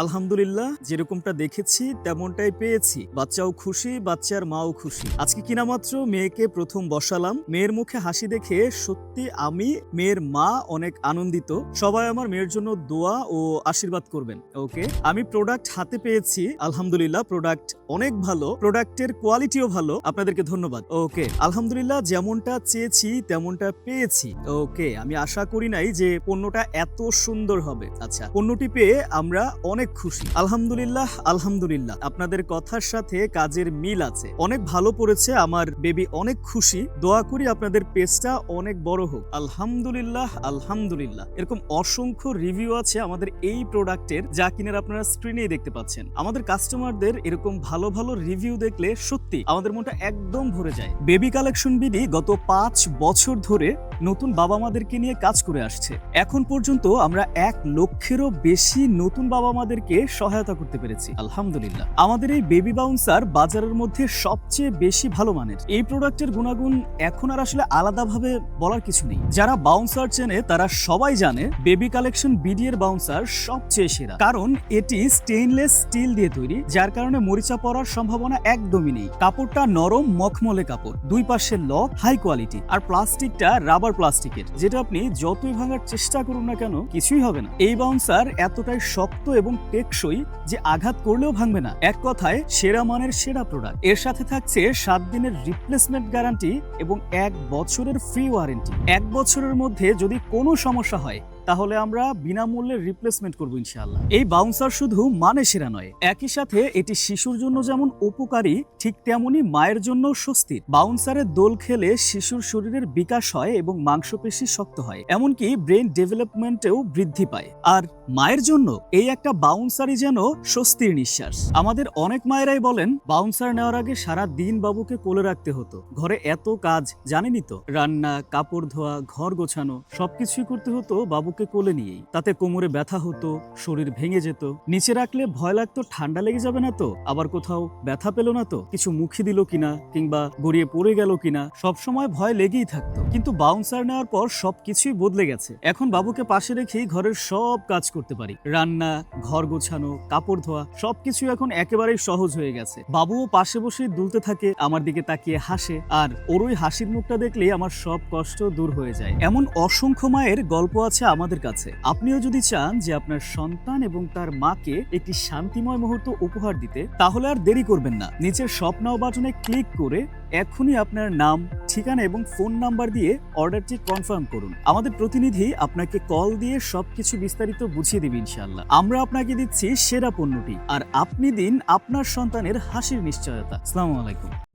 আলহামদুলিল্লাহ, যেরকমটা দেখেছি, তেমনটাই পেয়েছি। বাচ্চাও খুশি, বাচ্চার মাও খুশি। আজকে কিনা মাত্র মেয়েকে প্রথম বসালাম। মেয়ের মুখে হাসি দেখে সত্যি আমি, মেয়ের মা অনেক আনন্দিত। সবাই আমার মেয়ের জন্য দোয়া ও আশীর্বাদ করবেন, ওকে? আমি প্রোডাক্ট হাতে পেয়েছি, আলহামদুলিল্লাহ প্রোডাক্ট অনেক ভালো। প্রোডাক্টের কোয়ালিটিও ভালো। আপনাদেরকে ধন্যবাদ, ওকে? আলহামদুলিল্লাহ, যেমনটা চেয়েছি, তেমনটা পেয়েছি, ওকে? আমি আশা করি নাই যে পণ্যটা এত সুন্দর হবে। আচ্ছা পণ্যটি পেয়ে আমরা অনেক খুশি। আলহামদুলিল্লাহ আলহামদুলিল্লাহ। আপনাদের কথার সাথে কাজের মিল আছে। অনেক ভালো পড়েছে আমার বেবি, অনেক খুশি। দোয়া করি আপনাদের পেজটা অনেক বড় হোক। আলহামদুলিল্লাহ আলহামদুলিল্লাহ। এরকম অসংখ্য রিভিউ আছে আমাদের এই প্রোডাক্টের যা কিনার আপনারা স্ক্রিনেই দেখতে পাচ্ছেন। আমাদের কাস্টমারদের এরকম ভালো ভালো রিভিউ দেখলে সত্যি আমাদের মনটা একদম ভরে যায়। বেবি কালেকশন বিডি গত পাঁচ বছর ধরে নতুন বাবা মাদেরকে নিয়ে কাজ করে আসছে। এখন পর্যন্ত আমরা এক লক্ষেরও বেশি নতুন বাবা মাদেরকে সহায়তা করতে পেরেছি, আলহামদুলিল্লাহ। আমাদের এই বেবি বাউন্সার বাজারের মধ্যে সবচেয়ে বেশি ভালো মানের। এই প্রোডাক্টের গুণাগুণ এখন আর আসলে আলাদাভাবে বলার কিছু নেই। যারা বাউন্সার চেনে, তারা সবাই জানে বেবি কালেকশন বিডি এর বাউন্সার সবচেয়ে সেরা। কারণ এটি স্টেইনলেস স্টিল দিয়ে তৈরি, যার কারণে মরিচা পড়ার সম্ভাবনা একদমই নেই। কাপড়টা নরম মখমলে কাপড়, দুই পাশের লক হাই কোয়ালিটি আর প্লাস্টিকটা রাবার প্লাস্টিকের যেটা আপনি যতই ভাঙার চেষ্টা করুন না কেন, কিছুই হবে না। এই বাউন্সার এতটাই শক্ত এবং টেকসই যে আঘাত করলেও ভাঙবে না। এক কথায়, সেরা মানের সেরা প্রোডাক্টের সাথে থাকছে সাত দিনের রিপ্লেসমেন্ট গ্যারান্টি এবং এক বছরের ফ্রি ওয়ারেন্টি এক বছরের মধ্যে যদি কোনো সমস্যা হয় তাহলে আমরা বিনামূল্যে রিপ্লেসমেন্ট করব ইনশাআল্লাহ। এই বাউন্সার শুধু মানে সেরা নয়, একই সাথে এটি শিশুর জন্য যেমন উপকারী, ঠিক তেমনি মায়ের জন্য স্বস্তির। বাউন্সারের দোল খেলে শিশুর শরীরের বিকাশ হয় এবং মাংসপেশি শক্ত হয়, এমনকি ব্রেন ডেভেলপমেন্টেও বৃদ্ধি পায়। আর মায়ের জন্য এই একটা বাউন্সারই যেন স্বস্তির নিঃশ্বাস। আমাদের অনেক মায়েরাই বলেন বাউন্সার নেওয়ার আগে সারা দিন বাবুকে কোলে রাখতে হতো। ঘরে এত কাজ, জানেনই তো, রান্না, কাপড় ধোয়া, ঘর গোছানো, সবকিছুই করতে হতো বাবুকে কোলে নিয়েই। তাতে কোমরে ব্যথা হতো, শরীর ভেঙে যেত। নিচে রাখলে ভয় লাগতো, ঠান্ডা লেগে যাবে না তো? আবার কোথাও ব্যথা পেল না তো? কিছু মুখে দিল কিনা, কিংবা গড়িয়ে পড়ে গেল কিনা? সবসময় ভয় লেগেই থাকতো। কিন্তু বাউন্সার নেওয়ার পর সবকিছুই বদলে গেছে। এখন বাবুকে পাশে রেখেই ঘরের সব কাজ করতে পারি। রান্না, ঘর গোছানো, কাপড় ধোয়া সবকিছু এখন একেবারেই সহজ হয়ে গেছে। বাবুও পাশে বসে দুলতে থাকে, আমার দিকে তাকিয়ে হাসে, আর ওর ওই হাসির মুখটা দেখলেই আমার সব কষ্ট দূর হয়ে যায়। এমন অসংখ্য মায়ের গল্প আছে আমাদের কাছে। আপনিও যদি চান যে আপনার সন্তান এবং তার মাকে একটি শান্তিময় মুহূর্ত উপহার দিতে, তাহলে আর দেরি করবেন না। নিচের স্বপ্নাও বাটনে ক্লিক করে এখনই আপনার নাম, ঠিকানা এবং ফোন নাম্বার দিয়ে অর্ডারটি কনফার্ম করুন। আমাদের প্রতিনিধি আপনাকে কল দিয়ে সবকিছু বিস্তারিত বুঝিয়ে দেবে ইনশাআল্লাহ। আমরা আপনাকে দিচ্ছি সেরা পণ্যটি। আর আপনি দিন আপনার সন্তানের হাসির নিশ্চয়তা। আসসালামু আলাইকুম।